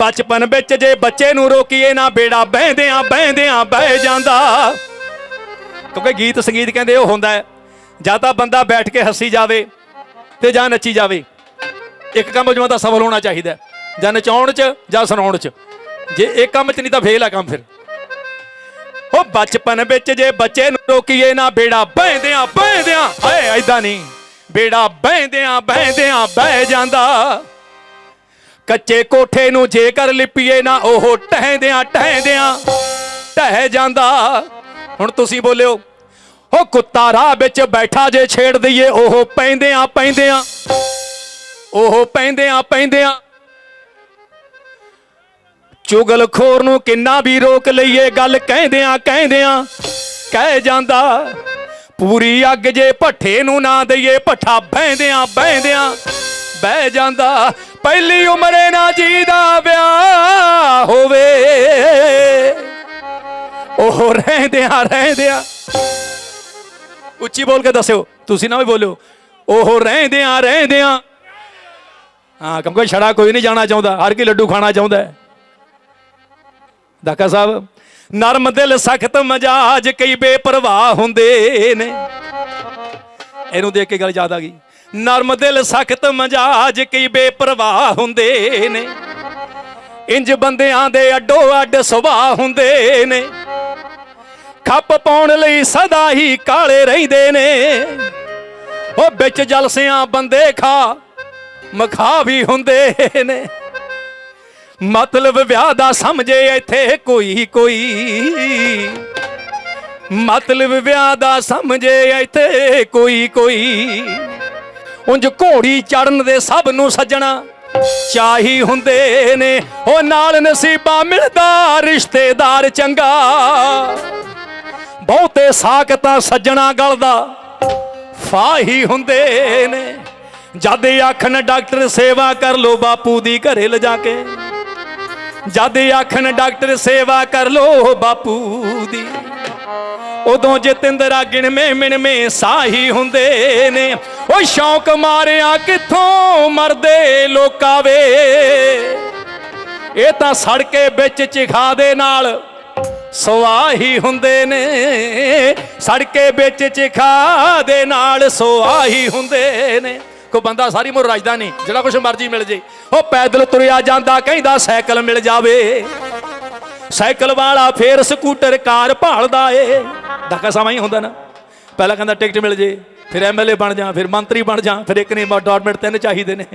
ਬਚਪਨ ਵਿੱਚ ਜੇ ਬੱਚੇ ਨੂੰ ਰੋਕੀਏ ਨਾ ਬੇੜਾ, ਬਹਿੰਦਿਆਂ ਬਹਿੰਦਿਆਂ ਬਹਿ ਜਾਂਦਾ। ਕਿਉਂਕਿ ਗੀਤ ਸੰਗੀਤ ਕਹਿੰਦੇ ਉਹ ਹੁੰਦਾ ਹੈ, ਜਾਂ ਤਾਂ ਬੰਦਾ ਬੈਠ ਕੇ ਹੱਸੀ ਜਾਵੇ ਤੇ ਜਾਂ ਨੱਚੀ ਜਾਵੇ। ਇੱਕ ਕੰਮ ਜਿਵੇਂ ਤਾਂ ਸਫਲ ਹੋਣਾ ਚਾਹੀਦਾ ਜਾਂ ਨਚਾਉਣ 'ਚ ਜਾਂ ਸੁਣਾਉਣ 'ਚ। ਜੇ ਇਹ ਕੰਮ 'ਚ ਨਹੀਂ ਤਾਂ ਫੇਲ ਆ ਕੰਮ ਫਿਰ। ਉਹ ਬਚਪਨ ਵਿੱਚ ਜੇ ਬੱਚੇ ਨੂੰ ਰੋਕੀਏ ਨਾ ਬੇੜਾ, ਬਹਿੰਦਿਆਂ ਬਹਿੰਦਿਆਂ ਹਾਏ ਐਦਾਂ ਨਹੀਂ। ਬੇੜਾ ਬਹਿੰਦਿਆਂ ਬਹਿੰਦਿਆਂ ਬਹਿ ਜਾਂਦਾ। ਕੱਚੇ ਕੋਠੇ ਨੂੰ ਜੇਕਰ ਲਿਪੀਏ ਨਾ ਉਹ ਟਹਿੰਦਿਆਂ ਟਹਿੰਦਿਆਂ ਟਹਿ ਜਾਂਦਾ। ਹੁਣ ਤੁਸੀਂ ਬੋਲਿਓ, ਉਹ ਕੁੱਤਾ ਰਾਹ ਵਿੱਚ ਬੈਠਾ ਜੇ ਛੇੜ ਦਈਏ, ਉਹ ਪੈਂਦਿਆਂ ਪੈਂਦਿਆਂ, ਉਹ ਪੈਂਦਿਆਂ ਪੈਂਦਿਆਂ। ਚੁਗਲਖੋਰ ਨੂੰ ਕਿੰਨਾ ਵੀ ਰੋਕ ਲਈਏ, ਗੱਲ ਕਹਿੰਦਿਆਂ ਕਹਿੰਦਿਆਂ ਕਹਿ ਜਾਂਦਾ। ਪੂਰੀ ਅੱਗ ਜੇ ਭੱਠੇ ਨੂੰ ਨਾ ਦਈਏ, ਭੱਠਾ ਬਹਿੰਦਿਆਂ ਬਹਿੰਦਿਆਂ ਬਹਿ ਜਾਂਦਾ, ਪਹਿਲੀ ਉਮਰੇ ਨਾ ਜੀ ਦਾ ਵਿਆਹ ਹੋਵੇ। ਉਹ ਰਹਿੰਦਿਆਂ ਰਹਿੰਦਿਆਂ, ਉੱਚੀ ਬੋਲ ਕੇ ਦੱਸਿਓ, ਤੁਸੀਂ ਨਾ ਵੀ ਬੋਲਿਓ। ਉਹ ਰਹਿੰਦਿਆਂ ਰਹਿੰਦਿਆਂ, ਹਾਂ ਕਿਉਂਕਿ ਛੜਾ ਕੋਈ ਨਹੀਂ ਜਾਣਾ ਚਾਹੁੰਦਾ, ਹਰ ਕੋਈ ਲੱਡੂ ਖਾਣਾ ਚਾਹੁੰਦਾ ਹੈ। ਦਾਕਾ ਸਾਹਿਬ, ਨਰਮ ਦਿਲ, ਸਖਤ ਮਜਾਜ, ਕਈ ਬੇਪਰਵਾਹ ਹੁੰਦੇ ਨੇ। ਇਹਨੂੰ ਦੇਖ ਕੇ ਗੱਲ ਯਾਦ ਆ ਗਈ। ਨਰਮ ਦਿਲ ਸਖਤ ਮਜਾਜ ਕਈ ਬੇਪਰਵਾਹ ਹੁੰਦੇ ਨੇ। ਇੰਜ ਬੰਦਿਆਂ ਦੇ ਅੱਡੋ ਅੱਡ ਸੁਭਾਅ ਹੁੰਦੇ ਨੇ। ਖੱਪ ਪਾਉਣ ਲਈ ਸਦਾ ਹੀ ਕਾਲੇ ਰਹਿੰਦੇ ਨੇ। ਉਹ ਵਿੱਚ ਜਲਸਿਆਂ ਬੰਦੇ ਖਾ ਮਖਾ ਵੀ ਹੁੰਦੇ ਨੇ। ਮਤਲਬ ਵਿਆਹ ਦਾ ਸਮਝੇ ਇੱਥੇ ਕੋਈ ਕੋਈ। ਮਤਲਬ ਵਿਆਹ ਦਾ ਸਮਝੇ ਇੱਥੇ ਕੋਈ ਕੋਈ। ਉਂਝ ਘੋੜੀ ਚੜਨ ਦੇ ਸਭ ਨੂੰ ਸੱਜਣਾ। ਚਾਹੀ ਹੁੰਦੇ ਨੇ, ਉਹ ਨਾਲ ਨਸੀਬਾਂ ਮਿਲਦਾ, ਰਿਸ਼ਤੇਦਾਰ ਚੰਗਾ। ਬਹੁਤੇ ਸਾਕ ਤਾਂ ਸੱਜਣਾ ਗਲਦਾ, ਫਾਹੀ ਹੁੰਦੇ ਨੇ। ਜਦ ਆਖਣ ਡਾਕਟਰ ਸੇਵਾ ਕਰ ਲੋ ਬਾਪੂ ਦੀ ਘਰੇ ਲਿਜਾ ਕੇ। ਜਦ ਆਖਣ ਡਾਕਟਰ ਸੇਵਾ ਕਰ ਲੋ ਬਾਪੂ ਦੀ। ਉਦੋਂ ਜਤਿੰਦਰਾ ਗਿਣਵੇਂ ਮਿਣਵੇਂ ਸਾਹੀ ਹੁੰਦੇ ਨੇ। ਉਹ ਸ਼ੌਕ ਮਾਰਿਆ ਕਿੱਥੋਂ ਮਰਦੇ ਲੋਕਾਂ ਵੇ। ਇਹ ਤਾਂ ਸੜਕੇ ਵਿੱਚ ਚਿਖਾ ਦੇ ਨਾਲ ਸੁਆਹੀ ਹੁੰਦੇ ਨੇ। ਸੜਕੇ ਵਿੱਚ ਚਿਖਾ ਦੇ ਨਾਲ ਸਵਾਹੀ ਹੁੰਦੇ ਨੇ। ਕੋ ਬੰਦਾ ਸਾਰੀ ਮੋਰ ਰਜਦਾ ਨਹੀਂ, ਜਿਹੜਾ ਕੁਛ ਮਰਜ਼ੀ ਮਿਲ ਜੇ। ਉਹ ਪੈਦਲ ਤੁਰਿਆ ਜਾਂਦਾ, ਕਹਿੰਦਾ ਸਾਈਕਲ ਮਿਲ ਜਾਵੇ। ਸਾਈਕਲ ਵਾਲਾ ਫੇਰ ਸਕੂਟਰ ਕਾਰ ਭਾਲਦਾ ਏ। ਧੱਕਾ ਸਮਾਂ ਹੀ ਹੁੰਦਾ ਨਾ। ਪਹਿਲਾਂ ਕਹਿੰਦਾ ਟਿਕਟ ਮਿਲ ਜੇ, ਫਿਰ ਐਮਐਲਏ ਬਣ ਜਾ, ਫਿਰ ਮੰਤਰੀ ਬਣ ਜਾ, ਫਿਰ ਇੱਕ ਨੇ ਡਾਰਮੈਂਟ ਤਿੰਨ ਚਾਹੀਦੇ ਨੇ।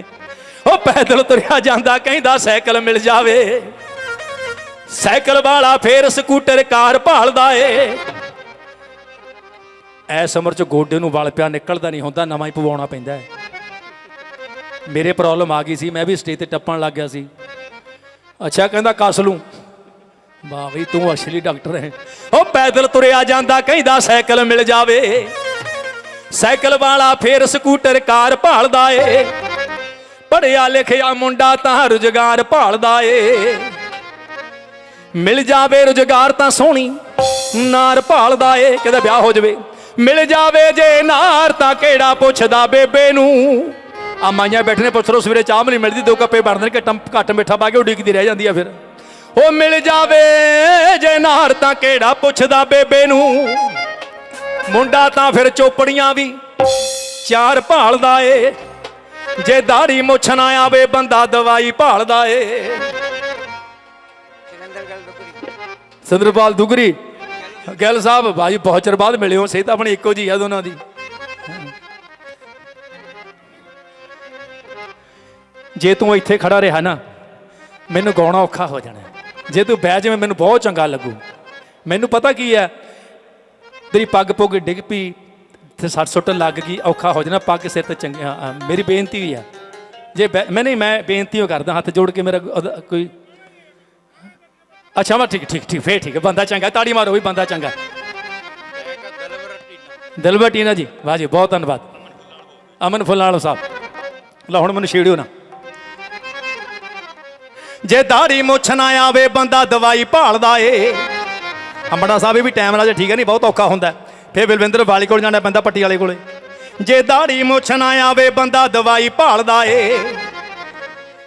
ਉਹ ਪੈਦਲ ਤੁਰਿਆ ਜਾਂਦਾ, ਕਹਿੰਦਾ ਸਾਈਕਲ ਮਿਲ ਜਾਵੇ। ਸਾਈਕਲ ਵਾਲਾ ਫੇਰ ਸਕੂਟਰ ਕਾਰ ਭਾਲਦਾ ਏ। ਐਸ ਉਮਰ ਚ ਗੋਡੇ ਨੂੰ ਵਲ ਪਿਆ, ਨਿਕਲਦਾ ਨਹੀਂ ਹੁੰਦਾ, ਨਵਾਂ ਹੀ ਪਵਾਉਣਾ ਪੈਂਦਾ ਹੈ ਮੇਰੇ ਪ੍ਰੋਬਲਮ ਆ ਗਈ ਸੀ, ਮੈਂ ਵੀ ਸਟੇਜ ਤੇ ਟੱਪਣ ਲੱਗ ਗਿਆ ਸੀ। ਅੱਛਾ, ਕਹਿੰਦਾ ਕੱਸ ਲੂੰ ਵਾਹ ਵੀ ਤੂੰ ਅਸਲੀ ਡਾਕਟਰ ਹੈ। ਉਹ ਪੈਦਲ ਤੁਰਿਆ ਜਾਂਦਾ, ਕਹਿੰਦਾ ਸਾਈਕਲ ਮਿਲ ਜਾਵੇ। ਸਾਈਕਲ ਵਾਲਾ ਫੇਰ ਸਕੂਟਰ ਕਾਰ ਭਾਲਦਾ ਏ। ਪੜਿਆ ਲਿਖਿਆ ਮੁੰਡਾ ਤਾਂ ਰੁਜ਼ਗਾਰ ਭਾਲਦਾ ਏ। ਮਿਲ ਜਾਵੇ ਰੁਜ਼ਗਾਰ ਤਾਂ ਸੋਹਣੀ, ਨਾਰ ਭਾਲਦਾ ਏ। ਕਹਿੰਦਾ ਵਿਆਹ ਹੋ ਜਾਵੇ। ਮਿਲ ਜਾਵੇ ਜੇ ਨਾਰ ਤਾਂ ਕਿਹੜਾ ਪੁੱਛਦਾ ਬੇਬੇ ਨੂੰ? ਆ ਮਾਈਆਂ ਬੈਠੇ ਨੇ ਪੁੱਛ ਲੋ ਸਵੇਰੇ ਚਾਹ ਵੀ ਨਹੀਂ ਮਿਲਦੀ, ਦੋ ਕੱਪੇ ਬਣਦੇ ਨੇ ਘੱਟ ਘੱਟ ਮਿੱਠਾ ਪਾ ਕੇ ਉਡੀਕਦੀ ਰਹਿ ਜਾਂਦੀ ਆ ਫਿਰ। ਉਹ ਮਿਲ ਜਾਵੇ ਜੇ ਨਾਰ ਤਾਂ ਕਿਹੜਾ ਪੁੱਛਦਾ ਬੇਬੇ ਨੂੰ? ਮੁੰਡਾ ਤਾਂ ਫਿਰ ਚੋਪੜੀਆਂ ਵੀ ਚਾਰ ਭਾਲਦਾ ਏ। ਜੇ ਦਾੜੀ ਮੁੱਛ ਨਾ ਆਵੇ, ਬੰਦਾ ਦਵਾਈ ਭਾਲਦਾ ਏ। ਸਿੰਦਰਪਾਲ ਦੁਗਰੀ, ਗਿੱਲ ਸਾਹਿਬ ਭਾਜੀ ਬਹੁਤ ਚਿਰ ਬਾਅਦ ਮਿਲੇ ਹੋ ਸਹੀ ਆਪਣੀ ਇੱਕੋ ਜੀ ਆ ਦੋਨਾਂ ਦੀ। ਜੇ ਤੂੰ ਇੱਥੇ ਖੜਾ ਰਿਹਾ ਨਾ, ਮੈਨੂੰ ਗਾਉਣਾ ਔਖਾ ਹੋ ਜਾਣਾ। ਜੇ ਤੂੰ ਬਹਿ ਜਾਵੇਂ ਮੈਨੂੰ ਬਹੁਤ ਚੰਗਾ ਲੱਗੂ। ਮੈਨੂੰ ਪਤਾ ਕੀ ਹੈ? ਤੇਰੀ ਪੱਗ ਪੁੱਗ ਡਿੱਗ ਪਈ ਤੇ ਸੱਟ ਸੁੱਟ ਲੱਗ ਗਈ ਔਖਾ ਹੋ ਜਾਣਾ ਪੱਗ ਸਿਰ ਤੇ ਚੰਗੀ ਹਾਂ, ਮੇਰੀ ਬੇਨਤੀ ਵੀ ਹੈ। ਜੇ ਬਹਿ- ਮੈਂ ਨਹੀਂ ਮੈਂ ਬੇਨਤੀ ਹੋ ਕਰਦਾ ਹੱਥ ਜੋੜ ਕੇ ਮੇਰਾ ਕੋਈ। ਅੱਛਾ ਵਾ ਠੀਕ ਠੀਕ ਠੀਕ ਫੇਰ ਠੀਕ ਬੰਦਾ ਚੰਗਾ ਤਾੜੀ ਮਾਰੋ ਵੀ ਬੰਦਾ ਚੰਗਾ। ਦਿਲਬਰ ਟੀਨਾ ਜੀ ਵਾਹ ਜੀ ਬਹੁਤ ਧੰਨਵਾਦ। ਅਮਨ ਫੁੱਲਾਲੋ ਸਾਹਿਬ। ਲਓ ਹੁਣ ਮੈਨੂੰ ਛੇੜਿਓ ਨਾ। ਜੇ ਦਾੜੀ ਮੁੱਛ ਨਾ ਆਵੇ, ਬੰਦਾ ਦਵਾਈ ਭਾਲਦਾ ਏ। ਅੰਬੜਾ ਸਾਹਿਬ ਵੀ ਟਾਈਮ ਨਾਲ ਜੇ ਠੀਕ ਹੈ ਨਹੀਂ, ਬਹੁਤ ਔਖਾ ਹੁੰਦਾ। ਹੈ। ਫਿਰ ਬਲਵਿੰਦਰ ਵਾਲੀ ਕੋਲ ਜਾਣਾ ਪੈਂਦਾ, ਪੱਟੀ ਵਾਲੇ ਕੋਲੇ। ਜੇ ਦਾੜੀ ਮੁੱਛ ਨਾ ਆਵੇ, ਬੰਦਾ ਦਵਾਈ ਭਾਲਦਾ ਏ।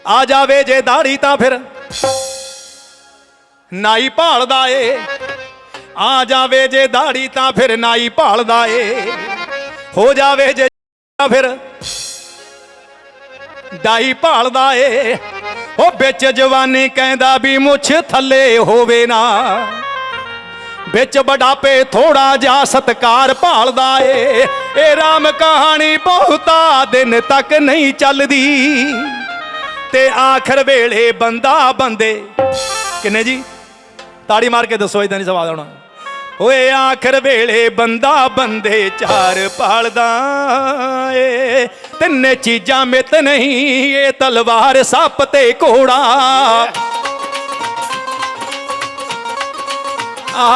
ਆ ਜਾਵੇ ਜੇ ਦਾੜੀ ਤਾਂ ਫਿਰ ਨਾਈ ਭਾਲਦਾ ਏ। ਆ ਜਾਵੇ ਜੇ ਦਾੜੀ ਤਾਂ ਫਿਰ ਨਾਈ ਭਾਲਦਾ ਏ। ਹੋ ਜਾਵੇ ਜੇ ਤਾਂ ਫਿਰ ਡਾਈ ਭਾਲਦਾ ਏ। ਉਹ ਵਿੱਚ ਜਵਾਨੀ ਕਹਿੰਦਾ ਵੀ ਮੁੱਛ ਥੱਲੇ ਹੋਵੇ ਨਾ। ਵਿੱਚ ਬਡਾਪੇ ਥੋੜਾ ਜਾ ਸਤਕਾਰ ਭਾਲਦਾ ਏ। ਇਹ ਰਾਮ ਕਹਾਣੀ ਬਹੁਤਾ ਦਿਨ ਤੱਕ ਨਹੀਂ ਚੱਲਦੀ। ਤੇ ਆਖਰ ਵੇਲੇ ਬੰਦਾ ਬੰਦੇ। ਕਿੰਨੇ ਜੀ? ਤਾੜੀ ਮਾਰ ਕੇ ਦੱਸੋ ਇਦਾਂ ਨਹੀਂ ਸਵਾਲ ਆਉਣਾ। ਓਏ ਆਖਰ ਵੇਲੇ ਬੰਦਾ ਬੰਦੇ ਚਾਰ ਪਾਲਦਾ ਏ। ਤਿੰਨੇ ਚੀਜ਼ਾਂ ਮਿੱਤ ਨਹੀਂ ਇਹ ਤਲਵਾਰ ਸੱਪ ਤੇ ਘੋੜਾ। ਆ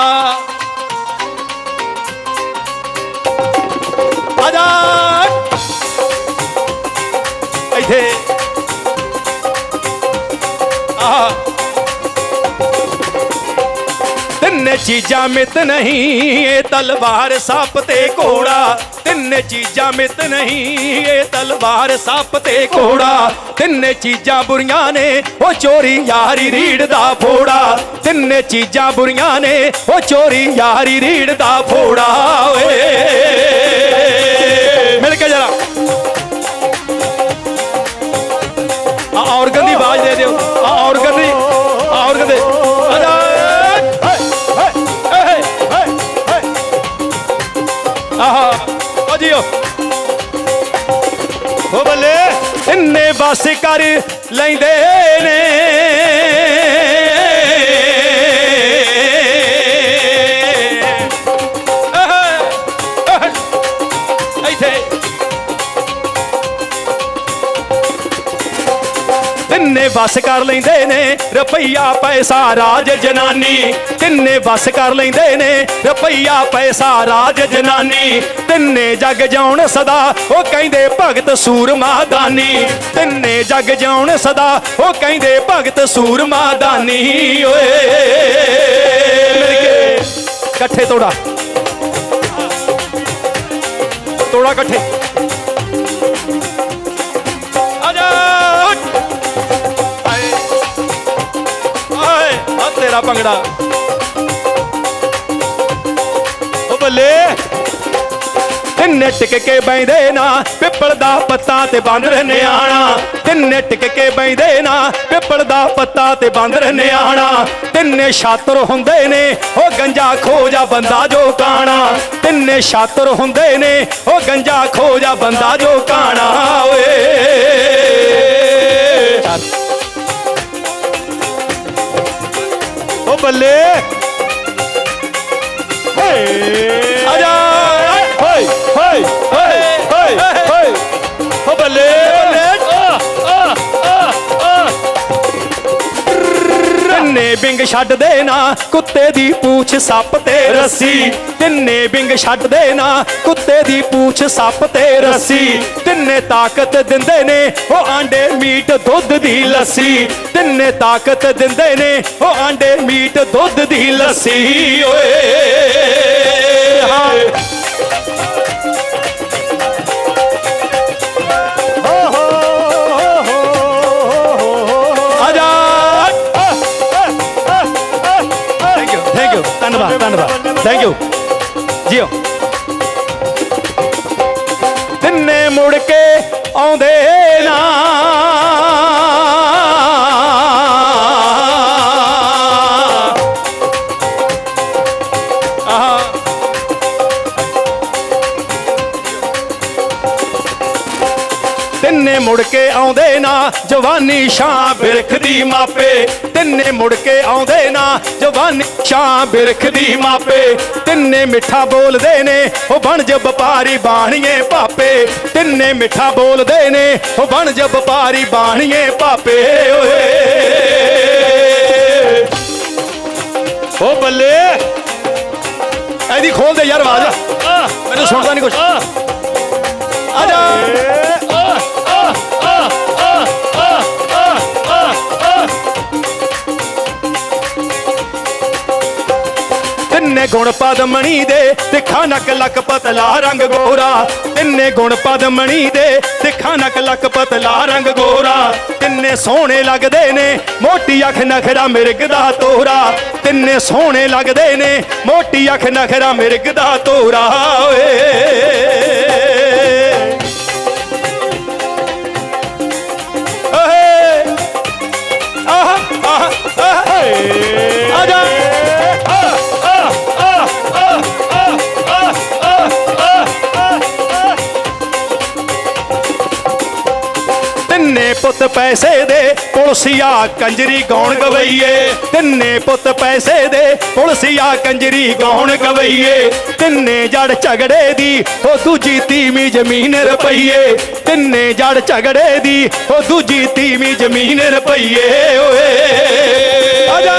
ਆਜਾ ਇੱਥੇ। ਤਿੰਨੇ ਚੀਜ਼ਾਂ ਮਿੱਤ ਨਹੀਂ, ਇਹ ਤਲਵਾਰ ਸੱਪ ਤੇ ਘੋੜਾ। ਤਿੰਨੇ ਚੀਜ਼ਾਂ ਮਿੱਤ ਨਹੀਂ, ਇਹ ਤਲਵਾਰ ਸੱਪ ਤੇ ਘੋੜਾ। ਤਿੰਨੇ ਚੀਜ਼ਾਂ ਬੁਰੀਆਂ ਨੇ, ਉਹ ਚੋਰੀ ਯਾਰੀ ਰੀੜ ਦਾ ਫੋੜਾ। ਤਿੰਨੇ ਚੀਜ਼ਾਂ ਬੁਰੀਆਂ ਨੇ, ਉਹ ਚੋਰੀ ਯਾਰੀ ਰੀੜ ਦਾ ਫੋੜਾ। ਓਏ। ਆਹਾ ਓ ਜੀਓ। ਓ ਬੱਲੇ ਇੰਨੇ ਬਸ ਕਰ ਲੈਂਦੇ ਨੇ। ਤਿੰਨੇ ਵਸ ਕਰ ਲੈਂਦੇ ਨੇ? ਰੁਪਈਆ ਪੈਸਾ ਰਾਜ ਜਨਾਨੀ। ਤਿੰਨੇ ਵਸ ਕਰ ਲੈਂਦੇ ਨੇ? ਰੁਪਈਆ ਪੈਸਾ ਰਾਜ ਜਨਾਨੀ। ਤਿੰਨੇ ਜਗ ਜਾਉਣ ਸਦਾ, ਉਹ ਕਹਿੰਦੇ ਭਗਤ ਸੂਰਮਾ ਦਾਨੀ। ਤਿੰਨੇ ਜਗ ਜਾਉਣ ਸਦਾ, ਉਹ ਕਹਿੰਦੇ ਭਗਤ ਸੂਰਮਾ ਦਾਨੀ। ਓਏ, ਮਿਲ ਕੇ ਇਕੱਠੇ ਤੋੜਾ। ਤੋੜਾ ਇਕੱਠੇ। ਤੇਰਾ ਭੰਗੜਾ। ਓ ਬੱਲੇ। ਤਿੰਨੇ ਟਿਕ ਕੇ ਬੈਂਦੇ ਨਾ, ਪਿੱਪਲ ਦਾ ਪੱਤਾ ਤੇ ਬਾਂਦਰ ਨਿਆਣਾ। ਤਿੰਨੇ ਟਿਕ ਕੇ ਬੈਂਦੇ ਨਾ, ਪਿੱਪਲ ਦਾ ਪੱਤਾ ਤੇ ਬਾਂਦਰ ਨਿਆਣਾ। ਤਿੰਨੇ ਛਾਤਰ ਹੁੰਦੇ ਨੇ, ਉਹ ਗੰਜਾ ਖੋਜਾ ਬੰਦਾ ਜੋ ਕਾਣਾ। ਤਿੰਨੇ ਛਾਤਰ ਹੁੰਦੇ ਨੇ, ਉਹ ਗੰਜਾ ਖੋਜਾ ਬੰਦਾ ਜੋ ਕਾਣਾ। ਓਏ। ਬੱਲੇ। ਆਜਾ ਹੋਏ ਹੋਏ ਹੋਏ ਹੋਏ ਹੋਏ ਓ ਬੱਲੇ। ਤਿੰਨੇ ਬਿੰਗ ਛੱਡਦੇ ਨਾ ਕੁੱਤੇ ਦੀ ਪੂਛ ਸੱਪ ਤੇ ਰੱਸੀ। ਤਿੰਨੇ ਬਿੰਗ ਛੱਡਦੇ ਨਾ ਕੁੱਤੇ ਦੀ ਪੂਛ ਸੱਪ ਤੇ ਰੱਸੀ। ਤਿੰਨੇ ਤਾਕਤ ਦਿੰਦੇ ਨੇ ਉਹ ਆਂਡੇ ਮੀਟ ਦੁੱਧ ਦੀ ਲੱਸੀ। ਤਿੰਨੇ ਤਾਕਤ ਦਿੰਦੇ ਨੇ ਉਹ ਆਂਡੇ ਮੀਟ ਦੁੱਧ ਦੀ ਲੱਸੀ ਓਏ ਹਾਂ ਆਜਾ ਥੈਂਕ ਯੂ ਥੈਂਕ ਯੂ ਧੰਨਵਾਦ ਧੰਨਵਾਦ ਥੈਂਕ ਯੂ ਜੀਓ ਤਿੰਨੇ ਮੁੜ ਕੇ ਆਉਂਦੇ ਨਾ ਜਵਾਨੀ ਸ਼ਾਂ ਬਿਰਖ ਦੀ ਮਾਪੇ ਤਿੰਨੇ ਮੁੜ ਕੇ ਆਉਂਦੇ ਨਾ। ਜਵਾਨੀ ਸ਼ਾਂ ਬਿਰਖ ਦੀ ਮਾਪੇ ਤਿੰਨੇ ਮਿੱਠਾ ਬੋਲਦੇ ਨੇ ਉਹ ਬਣ ਜ ਵਪਾਰੀ ਬਾਣੀਏ ਪਾਪੇ। ਤਿੰਨੇ ਮਿੱਠਾ ਬੋਲਦੇ ਨੇ ਉਹ ਬਣ ਜ ਵਪਾਰੀ ਬਾਣੀਏ ਪਾਪੇ। ਓਏ। ਓ ਬੱਲੇ। ਐਦੀ ਖੋਲ ਦੇ ਯਾਰ ਆਵਾਜ਼। ਮੈਨੂੰ ਸੁਣਦਾ ਨਹੀਂ ਕੁਛ। ਆ। ਜਾ। ਗੁਣ ਪਦਮਣੀ ਦੇ, ਤਿੱਖਾ ਨਕ ਲੱਕ ਪਤਲਾ ਰੰਗ ਗੋਰਾ। ਤਿੰਨੇ ਗੁਣ ਪਦਮਣੀ ਦੇ, ਤਿੱਖਾ ਨਕ ਲੱਕ ਪਤਲਾ ਰੰਗ ਗੋਰਾ। ਤਿੰਨੇ ਸੋਹਣੇ ਲੱਗਦੇ ਨੇ, ਮੋਟੀ ਅੱਖ ਨਖਰਾ ਮਿਰਗ ਦਾ ਤੋਰਾ। ਤਿੰਨੇ ਸੋਹਣੇ ਲੱਗਦੇ ਨੇ, ਮੋਟੀ ਅੱਖ ਨਖਰਾ ਮਿਰਗ ਦਾ ਤੋਰਾ। ਓਏ। ਪੈਸੇ ਦੇ ਪੁਲਸੀਆ ਕੰਜਰੀ ਗਾਉਣ ਗਵਈਏ। ਤਿੰਨੇ ਪੁੱਤ ਪੈਸੇ ਦੇ ਪੁਲਸੀਆ ਕੰਜਰੀ ਗਾਉਣ ਗਵਈਏ। ਤਿੰਨੇ ਜੜ ਝਗੜੇ ਦੀ ਉਹ ਦੂਜੀ ਤੀਵੀਂ ਜ਼ਮੀਨ ਰੁਪਈਏ। ਤਿੰਨੇ ਜੜ ਝਗੜੇ ਦੀ ਉਹ ਦੂਜੀ ਤੀਵੀਂ ਜ਼ਮੀਨ ਰੁਪਈਏ। ਓਏ। ਆ ਜਾ।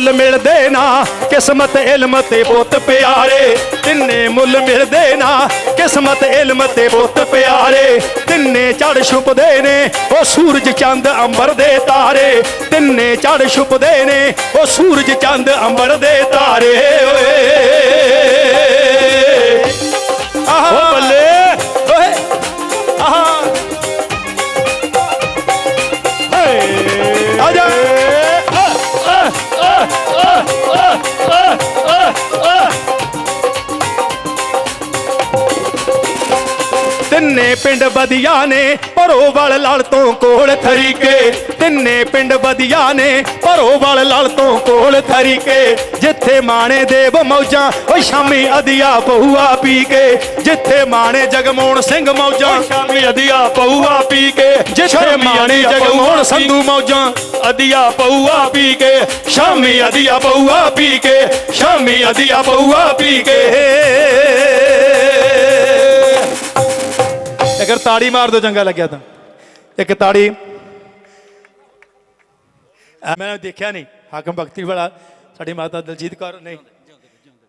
ਮੁੱਲ ਮਿਲਦੇ ਨਾ ਕਿਸਮਤ ਇਲਮ ਤੇ ਬੁੱਤ ਪਿਆਰੇ। ਤਿੰਨੇ ਮੁੱਲ ਮਿਲਦੇ ਨਾ ਕਿਸਮਤ ਇਲਮ ਤੇ ਬੁੱਤ ਪਿਆਰੇ। ਤਿੰਨੇ ਚੜ ਛੁਪਦੇ ਨੇ, ਉਹ ਸੂਰਜ ਚੰਦ ਅੰਬਰ ਦੇ ਤਾਰੇ। ਤਿੰਨੇ ਚੜ ਛੁਪਦੇ ਨੇ, ਉਹ ਸੂਰਜ ਚੰਦ ਅੰਬਰ ਦੇ ਤਾਰੇ। ਓਏ ਤਿੰਨੇ ਪਿੰਡ ਵਧੀਆ ਨੇ ਭਰੋਵਲ ਲੜ ਤੋਂ ਕੋਲ ਥਰੀਕੇ ਤਿੰਨੇ ਪਿੰਡ ਵਧੀਆ ਨੇ ਭਰੋਵਲ ਲੜ ਤੋਂ ਕੋਲ ਥਰੀਕੇ ਜਿੱਥੇ ਮਾਣੇ ਦੇਵ ਮੌਜਾਂ ਓ ਸ਼ਾਮੀ ਅਧਿਆ ਪਹੂਆ ਪੀ ਕੇ ਜਿੱਥੇ ਮਾਣੇ ਜਗਮੋਹਨ ਸਿੰਘ ਮੌਜਾਂ ਸ਼ਾਮੀ ਅਧਿਆ ਪਹੂਆ ਪੀ ਕੇ ਜਿੱਥੇ ਮਾਣੇ ਜਗਮੋਹਨ ਸੰਧੂ ਮੌਜਾਂ। ਅਧਿਆ ਪਹੂਆ ਪੀ ਕੇ ਸ਼ਾਮੀ ਅਧਿਆ ਪਹੂਆ ਪੀ ਕੇ ਸ਼ਾਮੀ ਅਧਿਆ ਪਹੂਆ ਪੀ ਕੇ ਅਗਰ ਤਾੜੀ ਮਾਰ ਦੋ, ਚੰਗਾ ਲੱਗਿਆ ਤਾਂ। ਇੱਕ ਤਾੜੀ। ਮੈਂ ਦੇਖਿਆ ਨਹੀਂ। ਹਾਕਮ ਭਗਤੀ ਵਾਲਾ, ਸਾਡੀ ਮਾਤਾ ਦਲਜੀਤ ਕੌਰ, ਨਹੀਂ।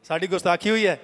ਸਾਡੀ ਗੁਸਤਾਖੀ ਹੋਈ ਹੈ।